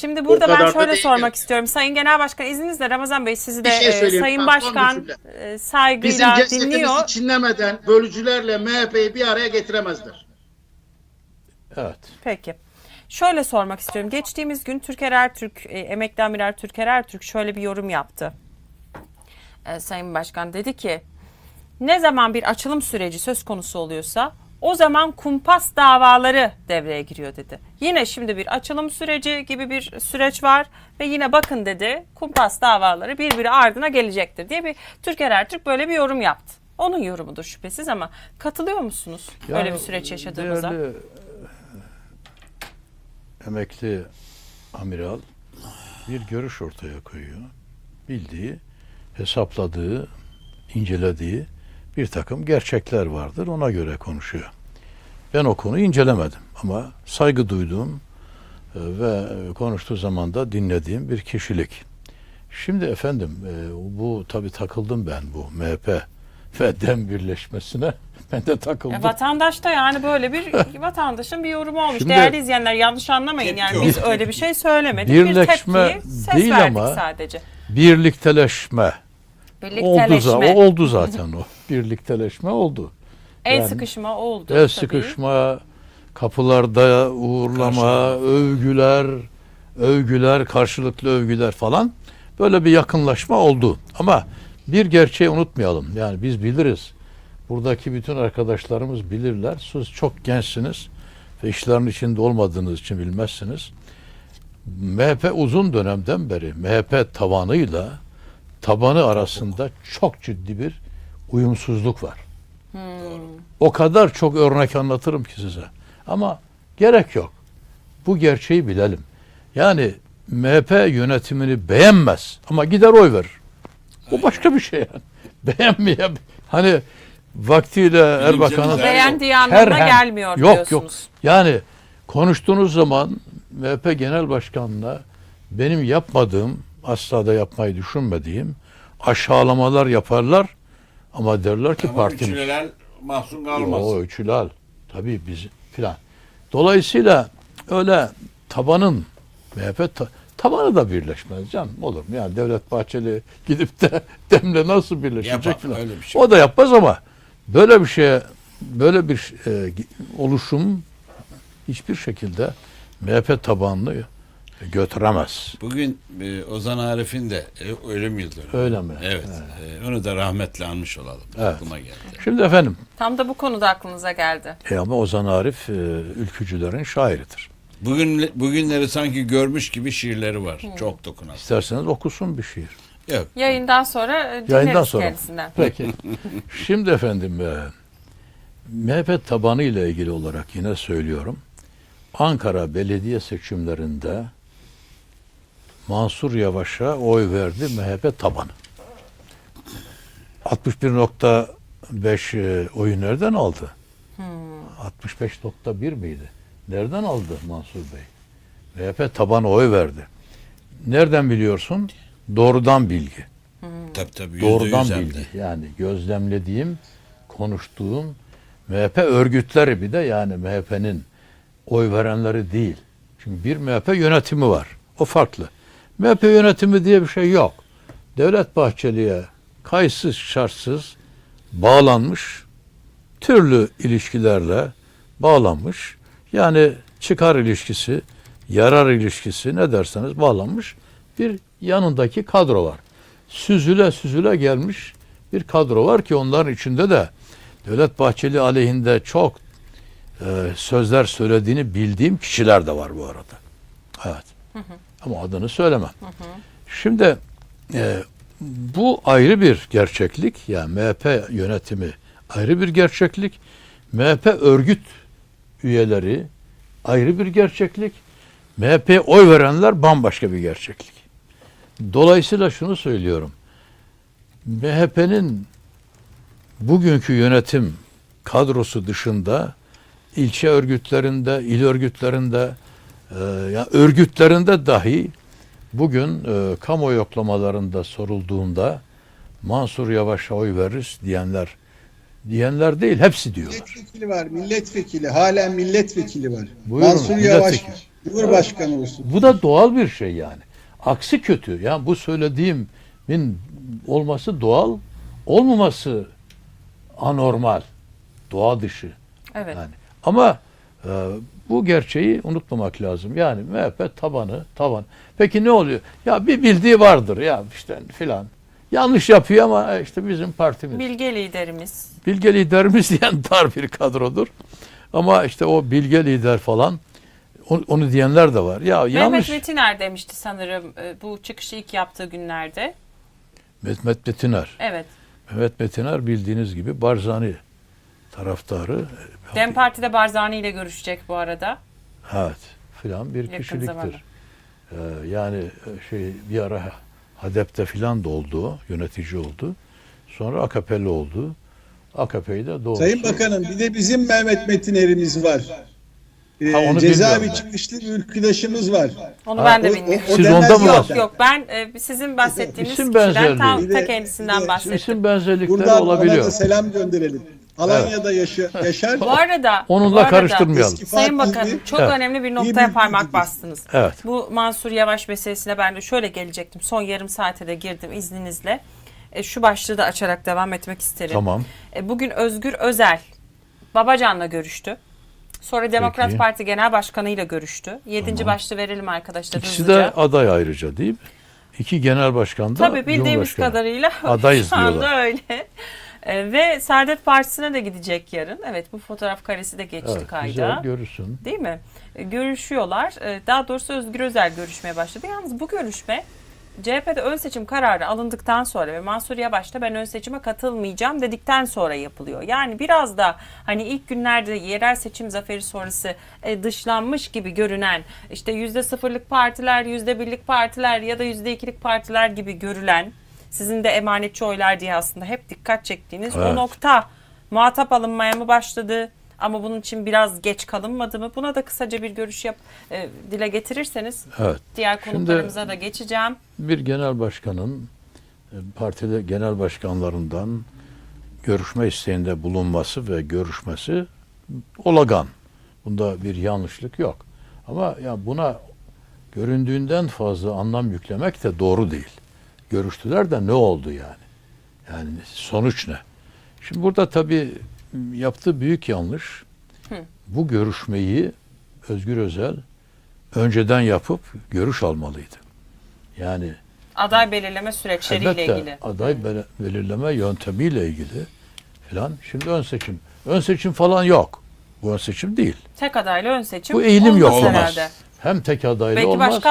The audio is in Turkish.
Şimdi burada ben şöyle sormak istiyorum. Sayın Genel Başkan izninizle Ramazan Bey sizi de şey e. Sayın Başkan e, Bizim saygıyla dinliyor. çinlemeden bölücülerle MHP'yi bir araya getiremezler. Evet. Peki. Şöyle sormak istiyorum. Geçtiğimiz gün Türker Ertürk, e, emekli amiral Türker Ertürk şöyle bir yorum yaptı. E, Sayın Başkan dedi ki ne zaman bir açılım süreci söz konusu oluyorsa o zaman kumpas davaları devreye giriyor dedi. Yine şimdi bir açılım süreci gibi bir süreç var ve yine bakın dedi kumpas davaları birbiri ardına gelecektir diye bir Türker Ertürk böyle bir yorum yaptı. Onun yorumudur şüphesiz ama katılıyor musunuz öyle Yani bir süreç yaşadığımıza? Değerli emekli amiral bir görüş ortaya koyuyor. Bildiği, hesapladığı, incelediği bir takım gerçekler vardır. Ona göre konuşuyor. Ben o konuyu incelemedim ama saygı duyduğum e, ve konuştuğu zaman da dinlediğim bir kişilik. Şimdi efendim e, bu tabii takıldım ben bu MHP ve DEM birleşmesine. Ben de takıldım. Ya vatandaş da yani böyle bir vatandaşın bir yorumu olmuş. Şimdi- Değerli izleyenler yanlış anlamayın. Yani biz öyle bir şey söylemedik. bir Birleşme tepkiyi ses değil verdik ama sadece. birlikteleşme oldu, Birlikteleşme. za- o oldu zaten o. Birlikteleşme oldu. El yani- sıkışma oldu. El tabii. sıkışma, kapılarda uğurlama, övgüler, övgüler, karşılıklı övgüler falan böyle bir yakınlaşma oldu. Ama bir gerçeği unutmayalım. Yani biz biliriz. Buradaki bütün arkadaşlarımız bilirler. Siz çok gençsiniz ve işlerin içinde olmadığınız için bilmezsiniz. MHP uzun dönemden beri MHP tavanıyla tabanı arasında çok ciddi bir uyumsuzluk var. O kadar çok örnek anlatırım ki size. Ama gerek yok. Bu gerçeği bilelim. Yani MHP yönetimini beğenmez ama gider oy verir. O başka bir şey yani. Beğenmeye hani vaktiyle Erbakan'ın Beğen- Beğendiği anlamına Herhem- gelmiyor yok, diyorsunuz. Yok Yani konuştuğunuz zaman MHP Genel Başkanı'na benim yapmadığım, asla da yapmayı düşünmediğim aşağılamalar yaparlar ama derler ki Ama partimiz. üçüneler mahzun kalmaz. O üçülal. Tabii biz filan. Dolayısıyla öyle tabanın MHP ta- tabanı da birleşmez canım olur mu? Yani Devlet Bahçeli gidip de demle nasıl birleşecek Yapar, filan. öyle bir şey. O da yapmaz ama böyle bir şeye böyle bir e, oluşum hiçbir şekilde MHP tabanını götüremez. Bugün e, Ozan Arif'in de e, ölüm yıl dönümü. Öyle mi? Evet. e, onu da rahmetle anmış olalım. Evet. Aklıma geldi. Şimdi efendim Tam da bu konuda aklınıza geldi. e ama Ozan Arif e, ülkücülerin şairidir. Bugün bugünleri sanki görmüş gibi şiirleri var. Çok dokunan. İsterseniz okusun bir şiir. Yok. Yayından sonra e, dinleriz Yayından sonra. kendisinden. Peki. Şimdi efendim e, MHP tabanı ile ilgili olarak yine söylüyorum. Ankara belediye seçimlerinde Mansur Yavaş'a oy verdi MHP tabanı. 61.5 e, oyu nereden aldı? 65.1 miydi? Nereden aldı Mansur Bey? MHP tabanı oy verdi. Nereden biliyorsun? Doğrudan bilgi. Tabii tabii. yüzde Doğrudan bilgi. Yani gözlemlediğim, konuştuğum MHP örgütleri bir de yani MHP'nin oy verenleri değil. Çünkü bir MHP yönetimi var. O farklı. MHP yönetimi diye bir şey yok. Devlet Bahçeli'ye kayıtsız şartsız bağlanmış, türlü ilişkilerle bağlanmış. Yani çıkar ilişkisi, yarar ilişkisi ne derseniz bağlanmış bir yanındaki kadro var. Süzüle süzüle gelmiş bir kadro var ki onların içinde de Devlet Bahçeli aleyhinde çok e, sözler söylediğini bildiğim kişiler de var bu arada. Evet. Ama adını söylemem. Şimdi e, bu ayrı bir gerçeklik. Yani MHP yönetimi ayrı bir gerçeklik. MHP örgüt üyeleri ayrı bir gerçeklik. MHP'ye oy verenler bambaşka bir gerçeklik. Dolayısıyla şunu söylüyorum. MHP'nin bugünkü yönetim kadrosu dışında ilçe örgütlerinde, il örgütlerinde, ya örgütlerinde dahi bugün e, kamu yoklamalarında sorulduğunda Mansur Yavaş'a oy veririz diyenler diyenler değil, hepsi diyorlar. Milletvekili var, milletvekili. Halen milletvekili var. Buyurun, Mansur Yavaş. Cumhurbaşkanı olsun. Bu da doğal bir şey yani. Aksi kötü. Yani bu söylediğimin olması doğal, olmaması anormal, doğa dışı. Evet. Yani. Ama e, bu gerçeği unutmamak lazım. Yani MHP tabanı, taban. Peki ne oluyor? Ya bir bildiği vardır ya işte filan. Yanlış yapıyor ama işte bizim partimiz. Bilge liderimiz. Bilge liderimiz diyen dar bir kadrodur. Ama işte o bilge lider falan onu, onu diyenler de var. Ya yanlış. Mehmet Metiner demişti sanırım e, bu çıkışı ilk yaptığı günlerde. Mehmet Metiner. Evet. Mehmet Metiner bildiğiniz gibi Barzani taraftarı. Dem Parti'de Barzani ile görüşecek bu arada. Evet. Filan bir Yakın zamanda. kişiliktir. Ee, yani e, şey bir ara HADEP'te filan da oldu. Yönetici oldu. Sonra AKP'li oldu. AKP'yi de doğrusu. Sayın Bakanım bir de bizim Mehmet Metiner'imiz var. Ee, Ha, onu cezaevi çıkışlı bir ülküdaşımız var. Onu Ha, ben de O- o- bilmiyorum. o Siz onda mı zaten. Yok yok ben e, sizin bahsettiğiniz İsim kişiden benzerliği. tam ta de- kendisinden bahsettim. İsim benzerlikleri Buradan olabiliyor. da selam gönderelim. Alanya'da yaşa, yaşar. Bu arada Onunla bu arada, karıştırmayalım. Sayın Bakanım çok Evet. önemli bir noktaya bir parmak bilgi. bastınız. Evet. Bu Mansur Yavaş meselesine ben de şöyle gelecektim. Son yarım saate de girdim izninizle. E, şu başlığı da açarak devam etmek isterim. Tamam. E, bugün Özgür Özel Babacan'la görüştü. Sonra Demokrat Peki. Parti Genel Başkanı ile görüştü. Yedinci başlığı verelim arkadaşlar İkisi hızlıca. de aday ayrıca değil mi? İki genel başkan da Tabii bildiğimiz kadarıyla Adayız şu anda diyorlar. öyle. E, ve Saadet Partisi'ne de gidecek yarın. Evet bu fotoğraf karesi de geçti Evet, kayda. güzel görürsün. Değil mi? E, Görüşüyorlar. E, Daha doğrusu Özgür Özel görüşmeye başladı. Yalnız bu görüşme CHP'de ön seçim kararı alındıktan sonra ve Mansur Yavaş da ben ön seçime katılmayacağım dedikten sonra yapılıyor. Yani biraz da hani ilk günlerde yerel seçim zaferi sonrası e, dışlanmış gibi görünen işte yüzde sıfırlık partiler, yüzde birlik partiler ya da yüzde ikilik partiler gibi görülen sizin de emanetçi oylar diye aslında hep dikkat çektiğiniz o Evet. nokta muhatap alınmaya mı başladı? Ama bunun için biraz geç kalınmadı mı? Buna da kısaca bir görüş yap, e, dile getirirseniz Evet. diğer Şimdi- konuklarımıza da geçeceğim. bir genel başkanın e, partide genel başkanlarından görüşme isteğinde bulunması ve görüşmesi olagan. Bunda bir yanlışlık yok. Ama ya buna göründüğünden fazla anlam yüklemek de doğru değil. Görüştüler de ne oldu yani? Yani sonuç ne? Şimdi burada tabii yaptığı büyük yanlış. Bu görüşmeyi Özgür Özel önceden yapıp görüş almalıydı. Yani Aday belirleme süreçleriyle elbette ilgili. aday bel- belirleme yöntemiyle ilgili filan. Şimdi ön seçim. Ön seçim falan yok. Bu ön seçim değil. Tek adaylı ön seçim Bu eğilim yok. olmaz herhalde. Hem tek adaylı Belki olmaz. başka